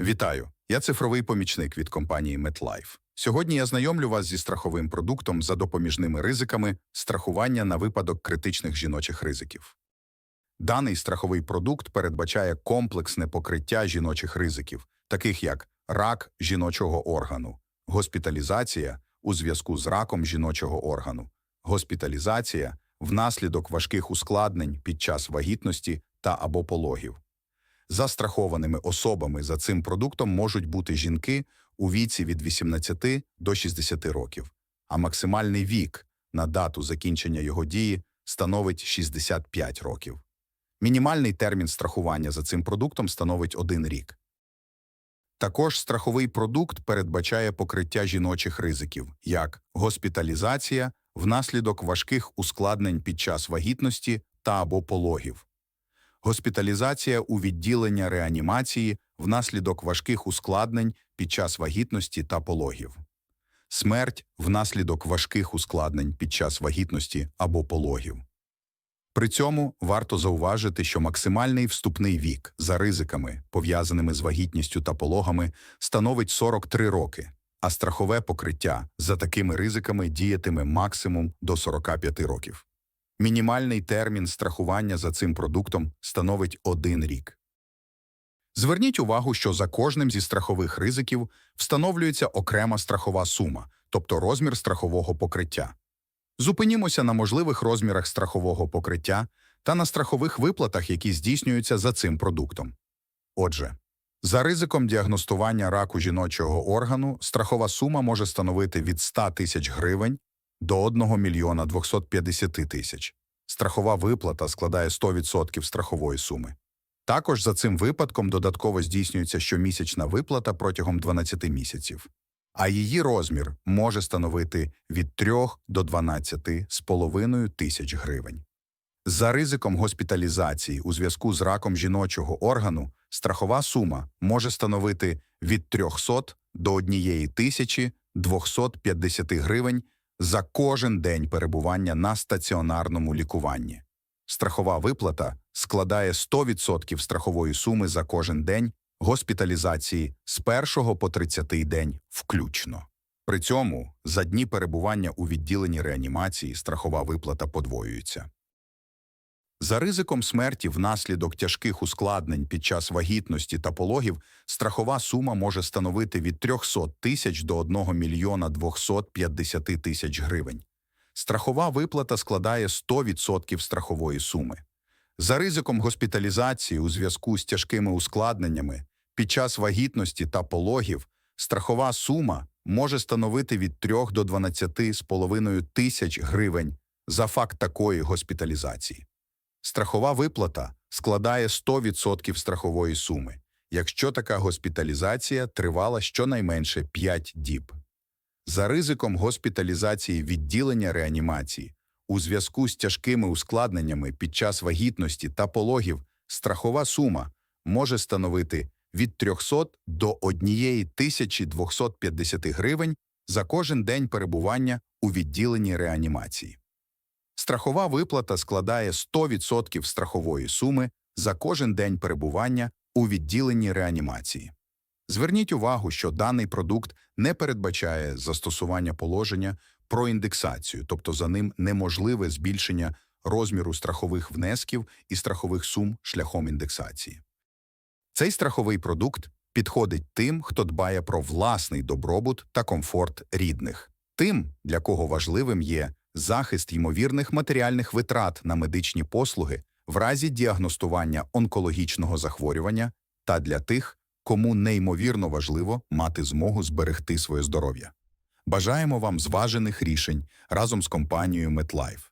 Вітаю! Я цифровий помічник від компанії MetLife. Сьогодні я знайомлю вас зі страховим продуктом за допоміжними ризиками страхування на випадок критичних жіночих ризиків. Даний страховий продукт передбачає комплексне покриття жіночих ризиків, таких як рак жіночого органу, госпіталізація у зв'язку з раком жіночого органу, госпіталізація внаслідок важких ускладнень під час вагітності та або пологів. Застрахованими особами за цим продуктом можуть бути жінки у віці від 18 до 60 років, а максимальний вік на дату закінчення його дії становить 65 років. Мінімальний термін страхування за цим продуктом становить один рік. Також страховий продукт передбачає покриття жіночих ризиків, як госпіталізація внаслідок важких ускладнень під час вагітності та або пологів, госпіталізація у відділення реанімації внаслідок важких ускладнень під час вагітності та пологів, смерть внаслідок важких ускладнень під час вагітності або пологів. При цьому варто зауважити, що максимальний вступний вік за ризиками, пов'язаними з вагітністю та пологами, становить 43 роки, а страхове покриття за такими ризиками діятиме максимум до 45 років. Мінімальний термін страхування за цим продуктом становить один рік. Зверніть увагу, що за кожним зі страхових ризиків встановлюється окрема страхова сума, тобто розмір страхового покриття. Зупинімося на можливих розмірах страхового покриття та на страхових виплатах, які здійснюються за цим продуктом. Отже, за ризиком діагностування раку жіночого органу страхова сума може становити від 100 тисяч гривень до 1 мільйона 250 тисяч. Страхова виплата складає 100% страхової суми. Також за цим випадком додатково здійснюється щомісячна виплата протягом 12 місяців, а її розмір може становити від 3 до 12 з половиною тисяч гривень. За ризиком госпіталізації у зв'язку з раком жіночого органу страхова сума може становити від 300 до 1 тисячі 250 гривень за кожен день перебування на стаціонарному лікуванні. Страхова виплата складає 100% страхової суми за кожен день госпіталізації з 1 по 30 день включно. При цьому за дні перебування у відділенні реанімації страхова виплата подвоюється. За ризиком смерті внаслідок тяжких ускладнень під час вагітності та пологів страхова сума може становити від 300 тисяч до 1 мільйона 250 тисяч гривень. Страхова виплата складає 100% страхової суми. За ризиком госпіталізації у зв'язку з тяжкими ускладненнями під час вагітності та пологів страхова сума може становити від 3 до 12 з половиною тисяч гривень за факт такої госпіталізації. Страхова виплата складає 100% страхової суми, якщо така госпіталізація тривала щонайменше 5 діб. За ризиком госпіталізації відділення реанімації у зв'язку з тяжкими ускладненнями під час вагітності та пологів страхова сума може становити від 300 до 1250 гривень за кожен день перебування у відділенні реанімації. Страхова виплата складає 100% страхової суми за кожен день перебування у відділенні реанімації. Зверніть увагу, що даний продукт не передбачає застосування положення про індексацію, тобто за ним неможливе збільшення розміру страхових внесків і страхових сум шляхом індексації. Цей страховий продукт підходить тим, хто дбає про власний добробут та комфорт рідних, тим, для кого важливим є захист ймовірних матеріальних витрат на медичні послуги в разі діагностування онкологічного захворювання та для тих, кому неймовірно важливо мати змогу зберегти своє здоров'я. Бажаємо вам зважених рішень разом з компанією MetLife.